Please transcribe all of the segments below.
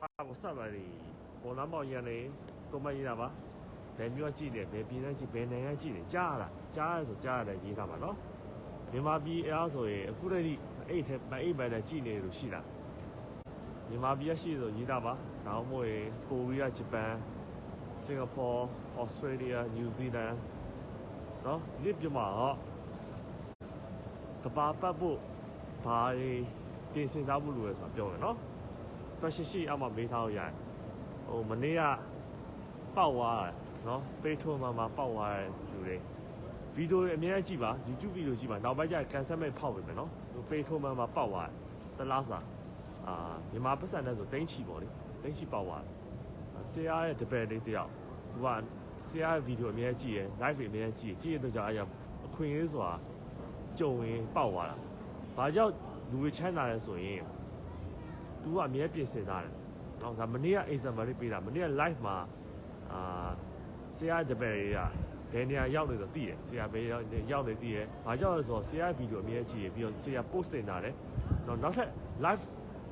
ဟာကိုဆက်ပါလေပေါ်လမ်းပေါက်ရန်နေကိုမရေးတာပါဘယ်မျိုးကကြည့်တယ်ဘယ်ပြည်နယ်ကြည့်ဘယ်နိုင်ငံကြည့်တယ်ကြားရတာကြားရဆိုကြားရတယ်ရေးထားပါနော်မြန်မာပြည်အားဆိုရင်အခုတည်းကအဲ့ထက်မအိပ်ပဲနဲ့ကြည့်နေလို့ရှိတာမြန်မာပြည်ရရှိဆိုရေးထားပါဒါမှမဟုတ်ရင်ကိုရီးယားဂျပန်စင်ကာပူဩစတြေးလျနယူးဇီလန်နော်ဒီပြမတော့ကဘာပတ်ဖို့ဘာတွေပြင်ဆင်ထားဖို့လိုလဲဆိုတာပြောမယ်နော် question ရှိအမှမေးထားလို့ရတယ်ဟိုမနေ့ကပောက်သွားတယ်နော်ပေထုံးမှာမှာပောက်သွားတဲ့လူတွေဗီဒီယိုတွေအများကြီးကြည့်ပါ YouTube ဗီဒီယိုကြည့်ပါနောက်ပိုင်းကျရင် cancel မဲ့ဖောက်ပဲမယ်နော်ဟိုပေထုံးမှာမှာပောက်သွားတယ်တလားစာအာမြန်မာပတ်စံတဲ့ဆိုတင်းချီပေါ့လေတင်းချီပောက်သွားတယ်ဆရာရဲ့တပည့်လေးတယောက်သူကဆရာရဲ့ဗီဒီယိုအများကြီးကြည့်ရယ် live တွေအများကြီးကြည့်ရယ်ကြည့်ရတဲ့ကြောင့်အရာအခွင့်အရေးဆိုတာကြုံရင်ပောက်သွားတာဘာကြောင့်လူတွေချမ်းသာလဲဆိုရင် तू ကအမြဲပြင်ဆင်ထားတယ်။နော်ဒါမနေ့က example လေးပေးတာမနေ့က live မှာအာဆရာတပည့်တွေကဘယ်နေရာရောက်နေဆိုသိတယ်ဆရာဘယ်ရောက်နေရောက်နေသိတယ်။ဘာကြောင့်လဲဆိုတော့ဆရာဗီဒီယိုအမြဲကြည့်ရပြီးတော့ဆရာ post တင်တာတယ်။နော်နောက်ထပ် live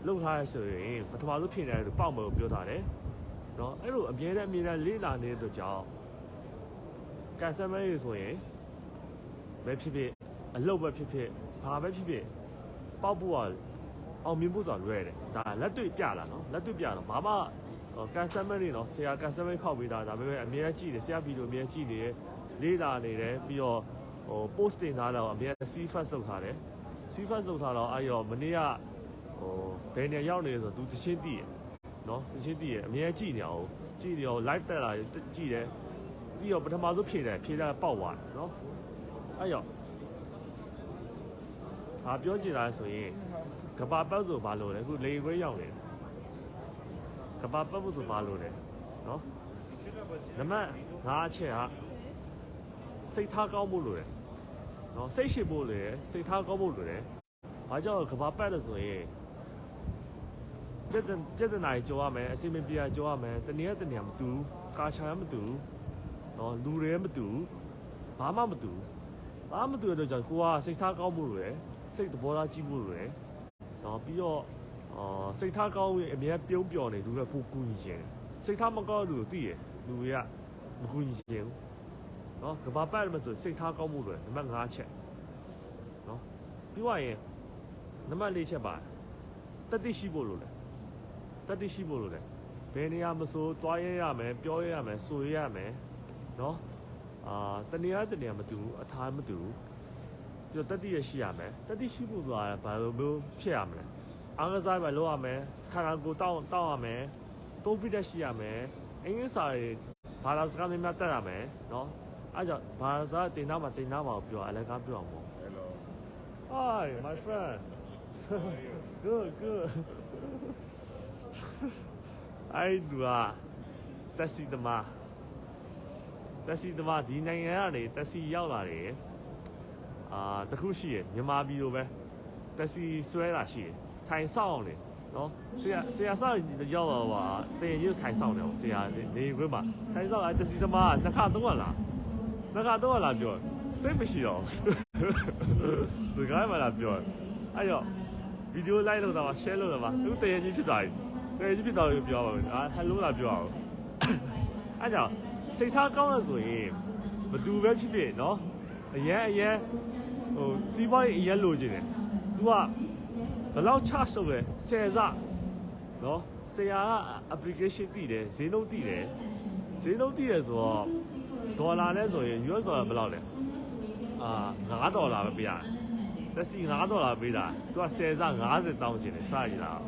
လုပ်ထားရဆိုရင်ပထမဆုံးဖြစ်နေတယ်လို့ပေါက်မယ်လို့ပြောထားတယ်။နော်အဲ့လိုအမြဲတမ်းအမြဲတမ်းလေးလာနေတဲ့အတွက်ကြောင့် cancel မဲဆိုရင်ပဲဖြစ်ဖြစ်အလုပ်ပဲဖြစ်ဖြစ်ဘာပဲဖြစ်ဖြစ်ပေါက်ဖို့က အောင်မြင်ဖို့ဆိုတာလွယ်တယ်ဒါလက်တွေ့ပြလာနော်လက်တွေ့ပြတော့ဘာမှကန်ဆယ်မန့်နေနော်ဆရာကန်ဆယ်မန့်ခောက်ပေးတာဒါပေမဲ့အများကြီးကြည့်တယ်ဆရာဗီဒီယိုအများကြီးကြည့်နေတယ်လေးလာနေတယ်ပြီးတော့ဟို post တင်ထားတော့အများ C first လုပ်ထားတယ် C first လုပ်ထားတော့အဲ့ရောမနေ့ကဟိုဘယ်နေရောက်နေလဲဆိုတော့ तू တချင်းတည်ရနော်တချင်းတည်ရအများကြီးကြည့်နေအောင်ကြည့်နေအောင် live တက်လာကြည့်တယ်ပြီးတော့ပထမဆုံးဖြေတယ်ဖြေတာပေါက်သွားတယ်နော်အဲ့ရောဘာပြောချင်တာလဲဆိုရင် ကဘာပတ်ဆိုဘာလို့လဲအခုလေခွေးရောက်နေတယ်ကဘာပတ်ဖို့ဆိုဘာလို့လဲနော်နံပါတ်5အချက်ကစိတ်ထားကောင်းဖို့လိုတယ်နော်စိတ်ရှိဖို့လိုတယ်စိတ်ထားကောင်းဖို့လိုတယ်ဘာကြောင့်ကဘာပတ်လဲဆိုရင်ပြဿနာပြဿနာကြီးကြောရမယ်အစီအမံပြကြောရမယ်တနည်းတနည်းမတူကာချာမတူနော်လူတွေမတူဘာမှမတူဘာမှမတူတဲ့အတွက်ကြောင့်ကိုကစိတ်ထားကောင်းဖို့လိုတယ်စိတ်သဘောထားကြီးဖို့လိုတယ် နော်ပြီးတော့အာစိတ်ထားကောင်းရင်အများပြုံးပျော်နေလူတွေပိုကူညီခြင်းစိတ်ထားမကောင်းလူသိရလူတွေကမကူညီခြင်းနော်ကဘာပတ်မဆိုစိတ်ထားကောင်းမှုတွေနံပါတ်5ချက်နော်ပြီးသွားရင်နံပါတ်4ချက်ပါတတိရှိဖို့လို့လေတတိရှိဖို့လို့လေဘယ်နေရာမဆိုသွားရရမယ်ပြောရရမယ်ဆိုရရမယ်နော်အာတနေရာတနေရာမတူဘူးအထားမတူဘူး ပြီးတော့တတိရရှိရမယ်တတိရှိဖို့ဆိုတာဘာလို့မျိုးဖြစ်ရမလဲအားကစားပဲလုပ်ရမယ်ခန္ဓာကိုယ်တောင်းတောင်းရမယ် confidence ရှိရမယ်အင်္ဂလိပ်စာတွေဘာသာစကားများများတတ်ရမယ်နော်အဲကြောင့်ဘာသာစကားတင်သားမှာတင်သားမှာပြောအလကားပြောအောင်ပေါ့ Hello Hi my friend Good good I do a တက်စီသမားတက်စီသမားဒီနိုင်ငံကနေတက်စီရောက်လာတယ် အာတခုရှိရမြန်မာပြည်လိုပဲတက်စီဆွဲတာရှိရထိုင်ဆောင်နေနော်ဆရာဆရာဆောင်ရောက်တော့ပါတင်ရုပ်ထိုင်ဆောင်တယ်ဆရာနေခွင့်မှာထိုင်ဆောင်အဲတက်စီသမားနှစ်ခါသုံးခါလားနှစ်ခါသုံးခါလားပြောစိတ်မရှိတော့စကားမှလာပြောအဲ့တော့ဗီဒီယိုလိုက်လို့တော့ share လုပ်တော့ပါသူတရကြီးဖြစ်သွားပြီတရကြီးဖြစ်သွားပြီပြောပါမယ်အာ hello လာပြောအောင်အဲ့ကြောင့်စိတ်ထားကောင်းလို့ဆိုရင်ဘသူပဲဖြစ်ဖြစ်နော် အရင်အရင်ဟိုစီးပွားရေးအရက်လိုချင်တယ်။ तू ကဘယ်လောက် charge လုပ်လဲ10စနော်ဆရာက application တည်တယ်ဈေးနှုန်းတည်တယ်ဈေးနှုန်းတည်တယ်ဆိုတော့ဒေါ်လာနဲ့ဆိုရင် US ဒေါ်လာဘယ်လောက်လဲအာ9ဒေါ်လာပဲပေးရတယ်။တက်စီ9ဒေါ်လာပေးတာ तू က10စ50တောင်းချင်တယ်စရည်လား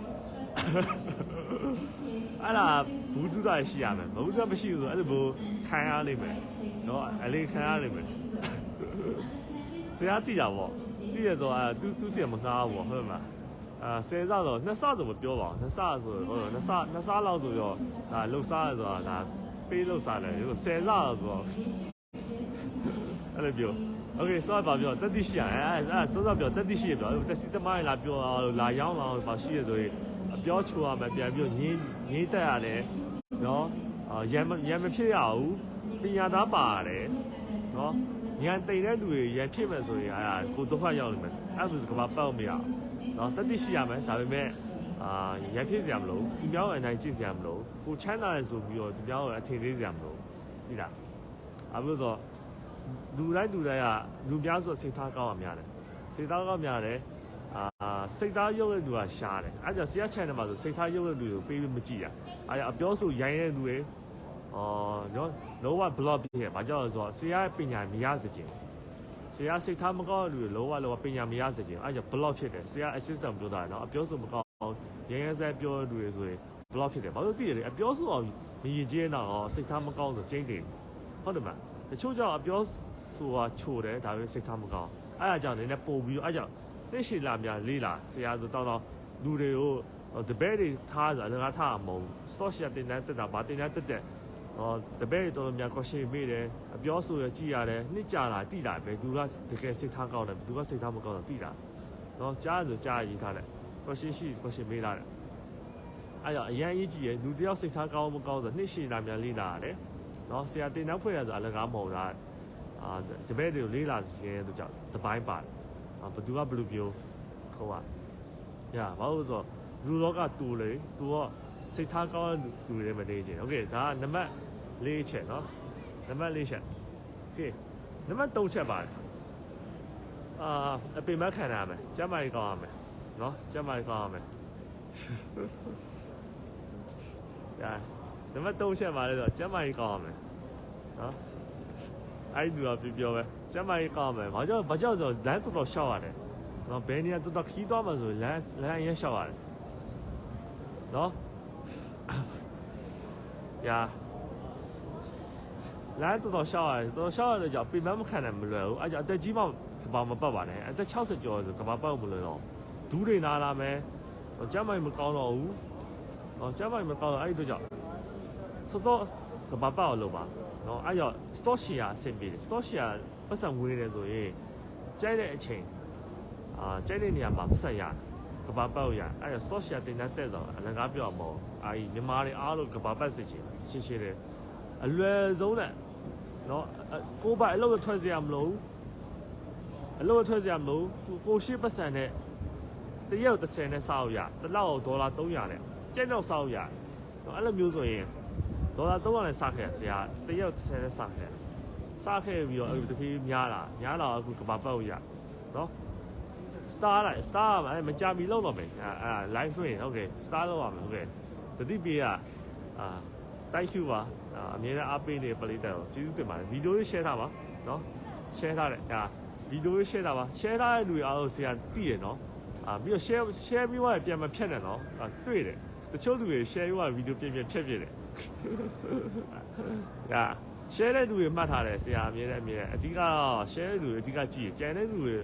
အဲ့ဒါဘူးတူတာရှိရမယ်ဘူးတူတာမရှိဘူးဆိုအဲ့လိုခံရနိုင်မယ်နော်အလေးခံရနိုင်မယ် ဆရာတိတာပေါ့တိရဆိုအဲသူသူစီမငှားဘူးပေါ့ဟုတ်မှာအာဆယ်စဆိုနှစ်စဆိုမပြောပါဘူးနှစ်စဆိုဟုတ်နှစ်စနှစ်စလောက်ဆိုတော့ဒါလှုပ်စားရဆိုတာဒါပေးလှုပ်စားတယ်ဒီဆယ်စဆိုတော့အဲ့လိုပြောโอเคစောပါပြောတက်တိရှိရအဲအဲစောစောပြောတက်တိရှိရပြောတက်စီတမိုင်းလာပြောလာရောက်လာပါရှိရဆိုရင်အပြောချိုရမယ်ပြန်ပြီးငင်းငင်းတက်ရတယ်နော်အာရံရံမဖြစ်ရဘူးပညာသားပါရတယ်နော် ညံတိမ်တဲ့လူတွေရန်ဖြစ်မယ်ဆိုရင်အဲ့ဒါကိုဒုက္ခရောက်နေမယ်အဲ့ဒါကဘာပေါ့မရနော်တတိရှိရမယ်ဒါပေမဲ့အာရန်ဖြစ်စရာမလိုသူပြောင်းအတိုင်းကြည့်စရာမလိုကိုချမ်းသာတယ်ဆိုပြီးတော့သူပြောင်းအထင်သေးစရာမလိုဒီလားအဲ့လိုဆိုလူတိုင်းလူတိုင်းကလူများဆိုစိတ်ထားကောင်းအောင်များတယ်စိတ်သားကောင်းများတယ်အာစိတ်သားရုပ်တဲ့လူကရှားတယ်အဲ့ဒါဆရာ channel မှာဆိုစိတ်သားရုပ်တဲ့လူကိုပေးပြီးမကြည့်ရအဲ့ဒါအပြောဆိုရိုင်းတဲ့လူတွေ အော်နော်လောက block ပြည့်ဘာကြောင့်လဲဆိုတော့ဆရာရဲ့ပညာမရစခြင်းဆရာစိတ်ထားမကောင်းတဲ့လူတွေလောကလောကပညာမရစခြင်းအဲဒါ block ဖြစ်တယ်ဆရာ assistant ပြောတာနော်အပြောဆိုမကောင်းရင်းရဲစဲပြောတဲ့လူတွေဆိုရင် block ဖြစ်တယ်ဘာလို့သိရလဲအပြောဆိုအောင်မရင်ကျင်းတော့စိတ်ထားမကောင်းဆိုကျင်းတယ်ဟုတ်တယ်မလားတချို့ကြောင့်အပြောဆိုတာချိုတယ်ဒါပေမဲ့စိတ်ထားမကောင်းအဲဒါကြောင့်နည်းနည်းပို့ပြီးတော့အဲကြောင့်သိရှိလာများလေးလာဆရာဆိုတောင်းတော့လူတွေကိုတပည့်တွေထားဆိုအလကားထားအောင်မဟုတ် stock share တင်တဲ့တက်တာဗာတင်တဲ့တက်တဲ့ ဟောတပည့်တွေတော်တော်များ question မေးတယ်အပြောဆိုရကြည့်ရတယ်နှစ်ကြာလာတိလာပဲသူကတကယ်စိတ်ထားကောင်းတယ်သူကစိတ်ထားမကောင်းတော့တိလာနော်ကြားဆိုကြားရေးထားတယ် question ရှိ question မေးလာတယ်အဲ့တော့အရင်အရေးကြီးရလူတယောက်စိတ်ထားကောင်းမကောင်းဆိုနှစ်ရှည်လာများလေးလာရတယ်နော်ဆရာတင်နောက်ဖွဲ့ရဆိုအလကားမဟုတ်လားအာတပည့်တွေကိုလေးလာခြင်းတို့ကြောင့်တပိုင်းပါတယ်အာဘသူကဘယ်လိုပြောဟိုကညာဘာလို့ဆိုလူလောကတူလေသူကစိတ်ထားကောင်းတဲ့လူတွေမနေခြင်းโอเคဒါကနံပါတ် ၄ချက်နော်နံပါတ်၄ချက်โอเคနံပါတ်၃ချက်ပါတယ်အာအပင်မခံရမယ်ကျမ်းမာရေးကောင်းရမယ်နော်ကျမ်းမာရေးကောင်းရမယ်ညာနံပါတ်၃ချက်ပါလေဆိုကျမ်းမာရေးကောင်းရမယ်နော်အဲ့ဒီတော့ပြောပြောပဲကျမ်းမာရေးကောင်းရမယ်ဘာကြောင့်ဘာကြောင့်ဆိုလမ်းတော်တော်ရှောက်ရတယ်နော်ဘယ်နေရာတော်တော်ခီးသွားမှဆိုလမ်းလမ်းအရင်ရှောက်ရတယ်နော်ညာ လမ်းတော်တော်ရှောက်ရတယ်တော်တော်ရှောက်ရတဲ့ကြောင့်ပြင်မမခံနိုင်မလွယ်ဘူးအဲ့ကြောင့်အသက်ကြီးမှကဘာမပတ်ပါနဲ့အသက်60ကျော်ဆိုကဘာပတ်မလွယ်တော့ဒူးတွေနာလာမယ်ကျမ်းမာရေးမကောင်းတော့ဘူးနော်ကျမ်းမာရေးမကောင်းတော့အဲ့ဒီတော့ကြောင့်စောစောကဘာပတ်အောင်လုပ်ပါနော်အဲ့ကြောင့် stock share အဆင်ပြေတယ် stock share ပတ်စံဝင်နေတယ်ဆိုရင်ကြိုက်တဲ့အချိန်အာကြိုက်တဲ့နေရာမှာပတ်စံရကဘာပတ်ရအဲ့ဒါ stock share တင်တဲ့တက်တော့အလကားပြောအောင်မဟုတ်အာဒီမြန်မာတွေအားလုံးကဘာပတ်စစ်ချင်ရှင်းရှင်းတယ်အလွယ်ဆုံးနဲ့ နော်ကိုယ်ပိုင်အလုပ်ထွက်စရာမလိုအလုပ်ထွက်စရာမလိုကိုရှိပတ်စံနဲ့တရက်30နဲ့စောက်ရတစ်လောက်ဒေါ်လာ300နဲ့ကျက်တော့စောက်ရနော်အဲ့လိုမျိုးဆိုရင်ဒေါ်လာ300နဲ့စခဲ့ဆရာတရက်30နဲ့စခဲ့စခဲ့ပြီးတော့အဲ့ဒီတဖြည်းများလာများလာအခုကဘာပတ်ရနော် star လိုက် star မှာမကြမီလောက်တော့မယ်အာ live ဆိုရင်ဟုတ်ကဲ့ star လောက်ပါမယ်ဟုတ်ကဲ့တတိပေးကအာတိုက်ရှူ ပါအမြဲတမ်းအားပေးနေပလေးတက်တော့ကျေးဇူးတင်ပါတယ်ဗီဒီယိုလေး share ထားပါနော် share ထားတယ်အာဗီဒီယိုလေး share ထားပါ share ထားတဲ့လူတွေအားလုံးဆရာသိရနော်အာပြီးတော့ share share ပြီးတော့ပြန်မဖြတ်နဲ့နော်အာတွေ့တယ်တချို့လူတွေ share ပြီးတော့ဗီဒီယိုပြန်ပြန်ဖြတ်ပြတယ်အာ share တဲ့လူတွေမှတ်ထားတယ်ဆရာအမြဲတမ်းအမြဲတမ်းအဓိကတော့ share တဲ့လူတွေအဓိကကြည့်ကြံတဲ့လူတွေ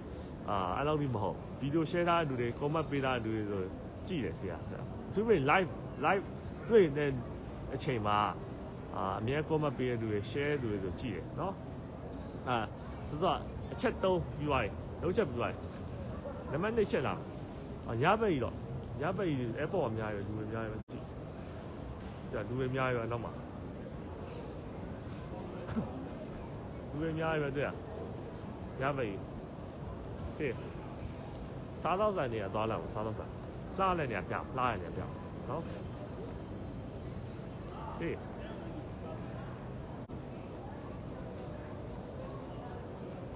အာအဲ့လောက်ကြီးမဟုတ်ဗီဒီယို share ထားတဲ့လူတွေ comment ပေးထားတဲ့လူတွေဆိုကြည့်တယ်ဆရာသူတွေ live live တွေ့နေအချိန်မှာ အာအမြဲ comment ပေးတဲ့လူတွေ share တဲ့လူတွေဆိုကြည့်တယ်နော်အာဆိုတော့အချက်3ပြီးသွားပြီလုံးချက်ပြီးသွားပြီနံပါတ်2ချက်လာအာရပဲကြီးတော့ရပဲကြီး airport အများကြီးလူတွေအများကြီးပဲကြည့်ကြလူတွေအများကြီးပဲနောက်မှာလူတွေအများကြီးပဲတွေ့ရရပဲကြီးဟေးစားတော့ဆိုင်တွေကသွားလာအောင်စားတော့ဆိုင်လှတဲ့နေရာပြလှတဲ့နေရာပြနော်ဟေး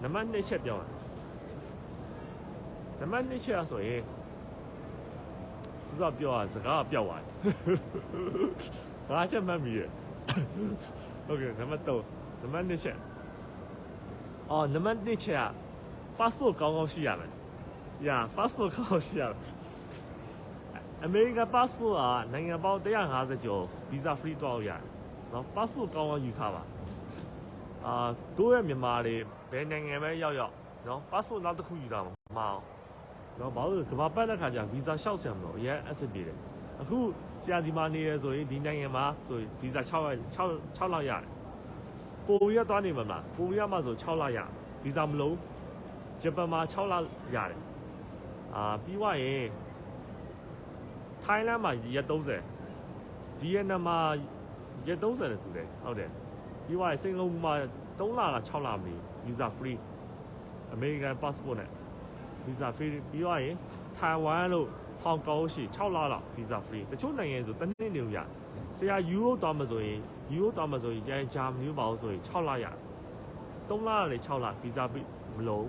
နံပါတ်2ချက်ပြောတယ်နံပါတ်2ချက်ဆိုရင်စစပြောရစကားပြောက်သွားတယ်ငါချက်မှတ်မိရဟုတ်ကဲ့နံပါတ်3နံပါတ်2ချက်အော်နံပါတ်2ချက်က passport ကောင်းကောင်းရှိရမယ်။ညာ passport ကောင်းကောင်းရှိရမယ်။ American passport ကနိုင်ငံပေါင်း150ကျော် visa free တော့ရတယ်။နော် passport ကောင်းကောင်းယူထားပါ။ အာတို့ရဲ့မြန်မာတွေဘယ်နိုင်ငံပဲရောက်ရောက်နော် passport နောက်တစ်ခုယူတာမမအောင်။နော်ဘာလို့ကမ္ဘာပတ်တဲ့ခါကျ visa လျှောက်ဆံမလို့အရင်အဆင်ပြေတယ်။အခုဆရာဒီမှာနေရဆိုရင်ဒီနိုင်ငံမှာဆိုရင် visa 6 6 6လောက်ရတယ်။ကိုရီးယားသွားနေမှာမလားကိုရီးယားမှာဆို6လရ visa မလို့ဂျပန်မှာ6လရတယ်အာပြီးွားရင်ထိုင်းလန်မှာရက်30ဗီယက်နမ်မှာရက်30နဲ့တူတယ်ဟုတ်တယ် ပြီးွားရင်စင်ကာပူမှာ3လလား6လမီ visa free American passport နဲ့ visa free ပြီးွားရင်ထိုင်ဝမ်လို့ဟောင်ကောင်ရှိ6လလောက် visa free တချို့နိုင်ငံဆိုတစ်နှစ်နေလို့ရဆရာယူရိုသွားမဆိုရင်ယူရိုသွားမဆိုရင်ကျန်ဂျာမနီပါလို့ဆိုရင်6လရ3လနဲ့6လ visa မလို့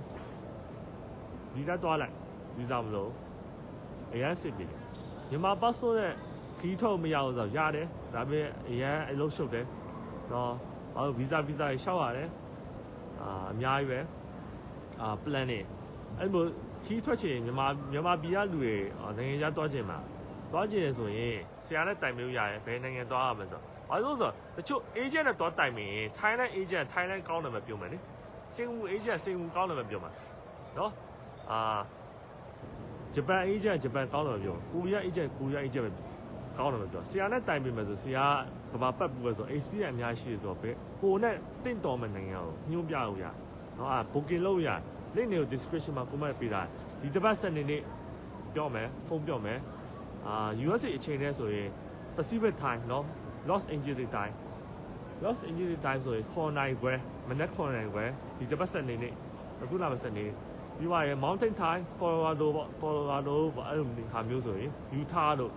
ဒီတက်သွားလိုက် visa မလို့အရင်စစ်ပြီမြန်မာ passport နဲ့ခီးထုတ်မရအောင်ဆိုရတယ်ဒါပေမဲ့အရင်အလုပ်ရှုပ်တယ်နော် ဘာလို့ visa visa ရှောက်ရတယ်အာအများကြီးပဲအာ plan နေအဲ့လိုခီးထွက်ချင်မြန်မာမြန်မာပြည်ကလူတွေနိုင်ငံခြားသွားချင်မှာသွားချင်ရဆိုရင်ဆရာနဲ့တိုင်မျိုးရတယ်ဘယ်နိုင်ငံသွားရမလဲဆိုဘာလို့ဆိုတချို့ agent နဲ့သွားတိုင်မရင် Thailand agent Thailand ကောင်းတယ်မပြောမယ်လေစင်ကာပူ agent စင်ကာပူကောင်းတယ်မပြောမှာနော်အာဂျပန် agent ဂျပန်ကောင်းတယ်မပြောကိုရီးယား agent ကိုရီးယား agent ပဲ ကောင်းတယ်လို့ပြောဆရာနဲ့တိုင်ပေးမယ်ဆိုဆရာကဘာပတ်ပူပဲဆို experience အများရှိတယ်ဆိုတော့ဘယ်ကိုနဲ့တင့်တော်မနိုင်ငံကိုညွှန်ပြလို့ရနော်အာ booking လုပ်ရလိမ့်နေကို description မှာ comment ပေးတာဒီတစ်ပတ်စနေနေ့ပြောမယ်ဖုန်းပြောမယ်အာ USA အချိန်နဲ့ဆိုရင် Pacific time နော် Los Angeles time Los Angeles time ဆိုရင်9:00ခွဲမနက်9:00ခွဲဒီတစ်ပတ်စနေနေ့အခုလာမယ့်စနေပြီးပါရယ် Mountain time Colorado ပေါ့ Colorado ပေါ့အဲ့လိုဟာမျိုးဆိုရင် Utah လို့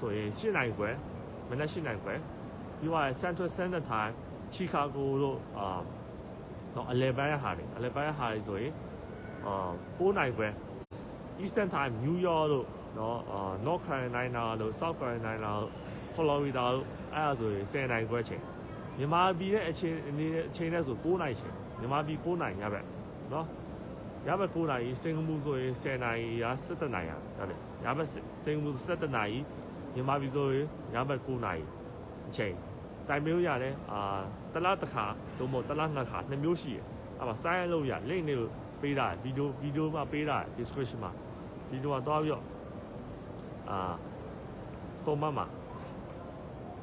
ဆိုရင်10နိုင်ခွဲမနက်10နိုင်ခွဲပြီးသွားရင် Central Standard time Chicago တို့အာတော့အလဲပိုင်းဟာတွေအလဲပိုင်းဟာတွေဆိုရင်အာ9နိုင်ခွဲ Eastern time New York တို့နော်အာ North Carolina တို့ South Carolina တို့ Florida တို့အဲ့ဒါဆိုရင်10နိုင်ခွဲချိန်မြန်မာပြည်ရဲ့အချိန်အနေနဲ့အချိန်နဲ့ဆို9နိုင်ချိန်မြန်မာပြည်9နိုင်ရပဲနော်ရပဲ9နိုင်စင်ကာပူဆိုရင်10နိုင်ရ17နိုင်ရဟုတ်တယ်ရပဲစင်ကာပူ17နိုင် မြန်မာပြည်ဆိုရင်ရပဲ9နိုင်အချိန်တိုင်မျိုးရတယ်အာတလားတစ်ခါသို့မဟုတ်တလားနှစ်ခါနှစ်မျိုးရှိတယ်အဲ့မှာ sign လုပ်ရ link တွေပေးတာဗီဒီယိုဗီဒီယိုမှာပေးတာ description မှာဗီဒီယိုမှာသွားပြီးတော့အာပုံမှန်မှာ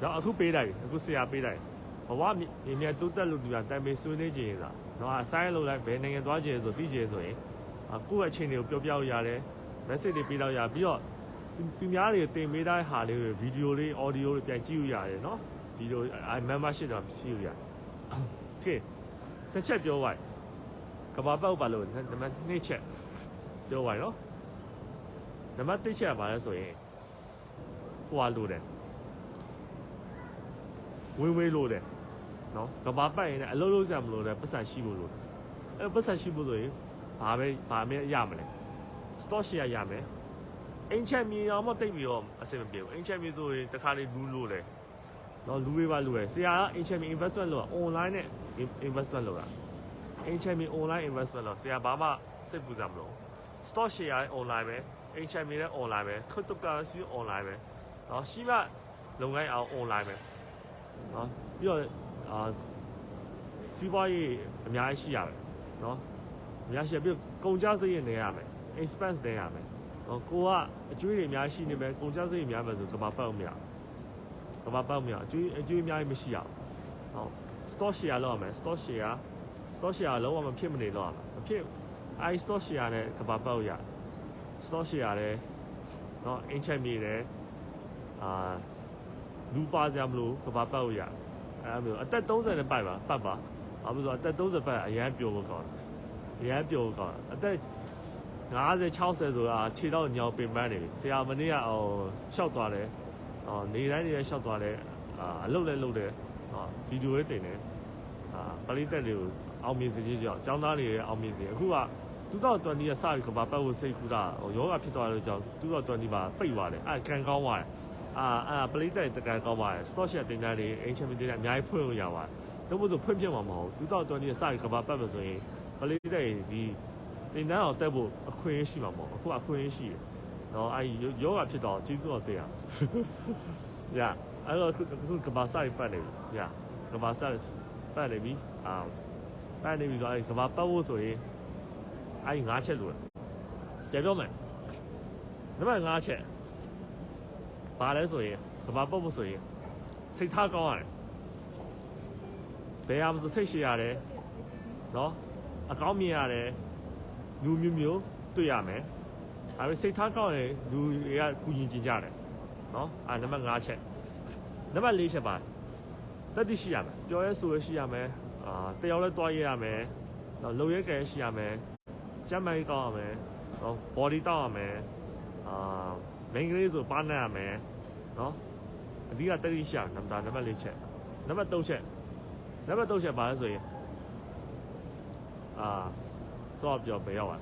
တော့အခုပေးလိုက်အခုဆရာပေးလိုက်ဘဝမြင်မြတ်တိုးတက်လို့ဒီကတိုင်ပေးဆွေးနွေးကြရင်လားတော့အဆိုင်လုပ်လိုက်ဘယ်နိုင်ငံသွားကြရင်ဆိုသိကြဆိုရင်အခု့ရဲ့အချိန်တွေကိုပြောပြရတယ် message တွေပေးတော့ရပြီးတော့ သူများတွေတင်ပေးတဲ့ဟာလေးတွေဗီဒီယိုလေး audio တွေပြန်ကြည့်ရရတယ်နော်ဗီဒီယိုအဲ membership တော့ကြည့်ရရတယ်ကဲတစ်ချက်ပြောပါကဘာပောက်ပါလို့နံပါတ်2ချက်ပြောပါနော်နံပါတ်1ချက်ကဘာလဲဆိုရင်ဟွာလို့တယ်ဝင်းဝေးလို့တယ်နော်ကဘာပတ်ရင်လည်းအလုံးလုံးစရာမလိုတဲ့ပတ်စံရှိဖို့လို့အဲပတ်စံရှိဖို့ဆိုရင်ဘာပဲဘာမဲရမလဲ stock share ရမယ် အင်ချက်မြေအောင်မတိတ်ပြီးတော့အဆင်မပြေဘူးအင်ချက်မြေဆိုရင်တခါလေးလူးလို့လေနော်လူတွေပါလူရယ်ဆရာကအင်ချက်မြေ investment လုပ်တာ online နဲ့ investment လုပ်တာအင်ချက်မြေ online investment လုပ်ဆရာဘာမှစိတ်ပူစရာမလို stock share online ပဲအင်ချက်မြေလည်း online ပဲ cryptocurrency online ပဲနော်ရှိမှလုပ်ငန်းအောင် online ပဲနော်ပြီးတော့အာစီးပွားရေးအများကြီးရှိရမယ်နော်အများရှိပြီးကုန်ကြစရိတ်နေရမယ် expense နေရမယ် နော်ကိုကအကျွေးတွေအများရှိနေမယ်ကုန်ကြစရိတ်များမယ်ဆိုကဘာပတ်အောင်မရကဘာပတ်အောင်မရအကျွေးအကျွေးအများကြီးမရှိရဘူးဟုတ် stock share လောက်ရမယ် stock share stock share လောက်ရမဖြစ်မနေလောက်ရမယ်မဖြစ်အဲ stock share နဲ့ကဘာပတ်အောင်ရ stock share လဲနော်အင်ချက်မြေတယ်အာလူပါစရာမလို့ကဘာပတ်အောင်ရအဲ့လိုအသက်30နဲ့ပိုက်ပါပတ်ပါဘာလို့ဆိုအသက်30ပတ်အရန်ပျော်ဖို့ကောင်းတယ်အရန်ပျော်ဖို့ကောင်းတယ်အသက် 50 60ဆိုတာခြေတော့ညောင်ပင်ပန်းနေပြီဆရာမနေ့ကဟိုရှောက်သွားတယ်ဟောနေတိုင်းနေတိုင်းရှောက်သွားတယ်အာအလုပ်လည်းလုပ်တယ်ဟောဗီဒီယိုလေးတင်တယ်အာပရိသတ်တွေကိုအောင်မြင်စေခြင်းကြောင့်ចောင်းသားတွေရဲ့အောင်မြင်စေအခုက2020ရဲ့စပြီးကဘာပတ်ဖို့စိတ်ကူတာဟိုယောဂဖြစ်သွားတဲ့ကြောင့်2020မှာပိတ်သွားတယ်အဲကန်ကောင်းသွားတယ်အာအာပရိသတ်တကန်ကောင်းပါတယ် stock share တင်ကြတယ်အင်ချမတင်တဲ့အများကြီးဖွင့်လို့ရပါတယ်တော့မို့ဆိုဖွင့်ပြမှာမဟုတ်ဘူး2020ရဲ့စပြီးကဘာပတ်မယ်ဆိုရင်ပရိသတ်တွေဒီ တင်တန်းအောင်တက်ဖို့အခွင့်အရေးရှိမှာမဟုတ်အခုအခွင့်အရေးရှိတယ်နော်အဲယောဂဖြစ်တော့ကျေးဇူးတော်တင်ရရအဲ့တော့အခုကဘာဆိုင်ပတ်နေပြီရကဘာဆိုင်ပတ်နေပြီအာပတ်နေပြီဆိုရင်ကဘာပတ်ဖို့ဆိုရင်အဲ့ငါးချက်လို့ပြန်ပြောမယ်နံပါတ်5ချက်ဘာလဲဆိုရင်ကဘာပတ်ဖို့ဆိုရင်စိတ်ထားကောင်းရတယ်ဘယ်အောင်ဆိုစိတ်ရှိရတယ်နော်အကောင်းမြင်ရတယ် လူမျိုးမျိုးတွေ့ရမယ်အဲဒါစိတ်ထားကောင်းရင်လူတွေကကုညီကျင်ကြတယ်နော်အဲနံပါတ်5ချက်နံပါတ်4ချက်ပါတတိရှိရမယ်ပြောရဲဆိုရဲရှိရမယ်အာတယောက်လည်းတွားရရမယ်နော်လုံရဲကဲရှိရမယ်ကျမ်းမိုင်းကောင်းရမယ်နော် body တောက်ရမယ်အာမိန်းကလေးဆိုပါနတ်ရမယ်နော်အဓိကတတိရှာနံပါတ်နံပါတ်၄ချက်နံပါတ်၃ချက်နံပါတ်၃ချက်ပါလဲဆိုရင်အာ စောပြောပြရောက်ပါ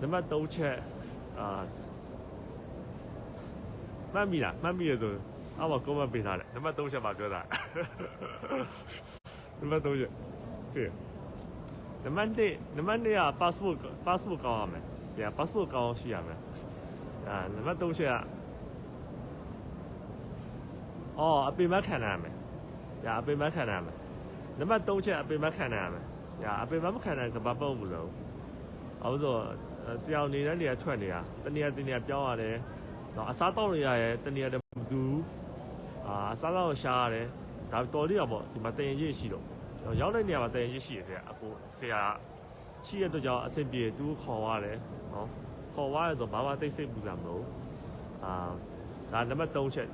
နံပါတ်၃ချက်အာမှတ်မိလားမှတ်မိရဆိုအောက်မှာ comment ပေးထားတယ်နံပါတ်၃ချက်ပါပြောတာနံပါတ်၃ချက်ကြည့်နံပါတ်1နံပါတ်2က passport passport ကောင်းရမယ်။ဒါ passport ကောင်းအောင်ရှိရမယ်။အာနံပါတ်3ချက်ကအော်အပင်မခံရမယ်။ဒါအပင်မခံရမယ်။နံပါတ်3ချက်အပင်မခံရမယ်။ ဒါအပင်မမခံရကဘာပေါ့ဘူးလို့။အော်ဆိုဆရာနေတဲ့နေရာထွက်နေတာတနေရာတနေရာပြောင်းရတယ်။နော်အစားတောက်နေရရဲ့တနေရာတည်းမတူဘူး။အာအစားတော့ရှားရတယ်။ဒါတော်လေးရပေါ့ဒီမှာတရင်ကြီးရှိတော့တော့ရောက်တဲ့နေရာမှာတရင်ရရှိရဆရာအခုဆရာရှိရတဲ့ကြောင့်အဆင်ပြေသူခေါ်ရတယ်နော်ခေါ်ရတယ်ဆိုဘာမှတိတ်ဆိတ်ပူတာမလို့အာဒါနံပါတ်3ချက်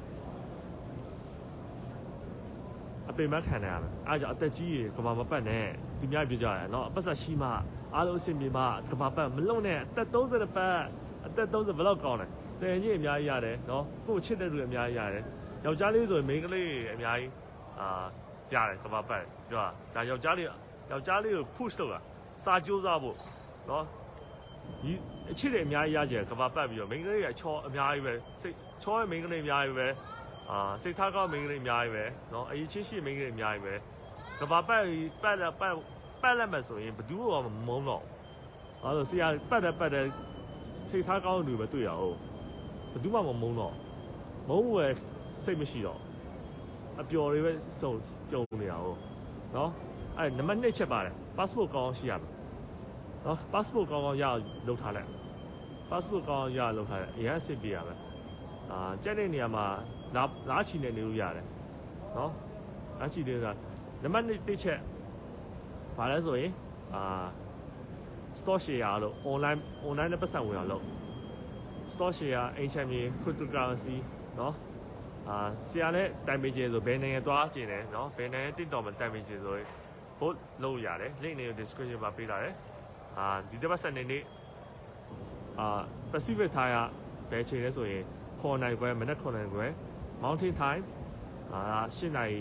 အပင်မခံရမယ်အားကြောင့်အသက်ကြီးရကဘာမပတ်နဲ့ သူများပြောကြရတယ်နော်အပတ်ဆက်ရှိမှအားလုံးအဆင်ပြေမှကဘာပတ်မလုံနဲ့အသက်30ပတ်အသက်30ဘယ်လောက်ကောင်းလဲတရင်ကြီးအများကြီးရတယ်နော်ကိုယ်ချစ်တဲ့လူအများကြီးရတယ်ယောက်ျားလေးဆိုရင်မိန်းကလေးအများကြီးအာရတယ်ကမ္ဘာပတ်ပြောတာဒါယောက်ျားလေးယောက်ျားလေးကို push လုပ်တာစာကြိုးစားဖို့နော်ဒီအချစ်တွေအများကြီးရကြတယ်ကမ္ဘာပတ်ပြီးတော့မိန်းကလေးကအချောအများကြီးပဲစိတ်ချောရဲ့မိန်းကလေးအများကြီးပဲအာစိတ်ထားကောင်းမိန်းကလေးအများကြီးပဲနော်အရေးချင်းရှိမိန်းကလေးအများကြီးပဲ ကမ္ဘာပတ်ပြီးပတ်လက်ပတ်ပတ်လက်မယ်ဆိုရင်ဘယ်သူမှမမုန်းတော့ဘူးအဲဒါဆရာပတ်တယ်ပတ်တယ်စိတ်ထားကောင်းတဲ့လူပဲတွေ့ရအောင်ဘယ်သူမှမမုန်းတော့မုန်းဝယ်စိတ်မရှိတော့အပျော်တွေပဲစုံကြုံနေရအောင်နော်အဲ့နံပါတ်2ချက်ပါတယ် passport ကောင်းအောင်ရှိရမယ်နော် passport ကောင်းအောင်ရအောင်လုပ်ထားလိုက် passport ကောင်းအောင်ရအောင်လုပ်ထားလိုက်အရင်အဆင်ပြေရမယ်အာကြက်တဲ့နေရာမှာလာလာချီနေနေလို့ရတယ်နော်လာချီနေတာ နံပါတ်1တစ်ချက်ဘာလဲဆိုရင်အာ store share လို့ online online နဲ့ပတ်စံဝင်အောင်လုပ် store share အိမ်ချမ်းမြေ cryptocurrency နော် အာဆရာလည်းတိုင်ပေးခြင်းဆိုဘယ်နိုင်ငံသွားခြင်းလဲเนาะဘယ်နိုင်ငံ TikTok မှာတိုင်ပေးခြင်းဆိုရင်ဘုတ်လုပ်ရတယ် link နေ description မှာပေးထားတယ်အာဒီတစ်ပတ်ဆက်နေနေ့အာ Pacific Time ကဘယ်ချိန်လဲဆိုရင်9နိုင်ခွဲမနက်9နိုင်ခွဲ Mountain Time အာ10နိုင်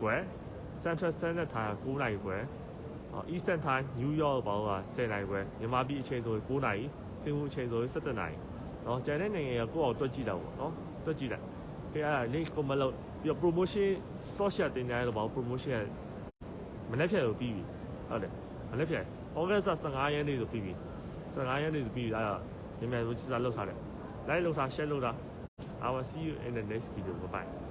ခွဲ Central Standard Time က9နာရီခွဲ Eastern Time New York ဘောင်းက10နာရီခွဲမြန်မာပြည်အချိန်ဆိုရင်9နာရီစင်ဟူအချိန်ဆိုရင်17နာရီနော်ကျန်တဲ့နိုင်ငံကကိုယ့်အောင်တွက်ကြည့်တာပေါ့နော်တွက်ကြည့်လိုက်ခင်ဗျာ link ကိုမလုပ်ပြီးတော့ promotion stock share တင်ကြရတော့ဘောင်း promotion မနေ့ဖြန်ကိုပြီးပြီဟုတ်တယ်မနေ့ဖြန် August 15ရက်နေ့ဆိုပြီးပြီ15ရက်နေ့ဆိုပြီးပြီအဲ့ဒါမြန်မြန်ဆိုစစ်စားလောက်ထားတယ် like လောက်ထား share လောက်ထား I will see you in the next video bye bye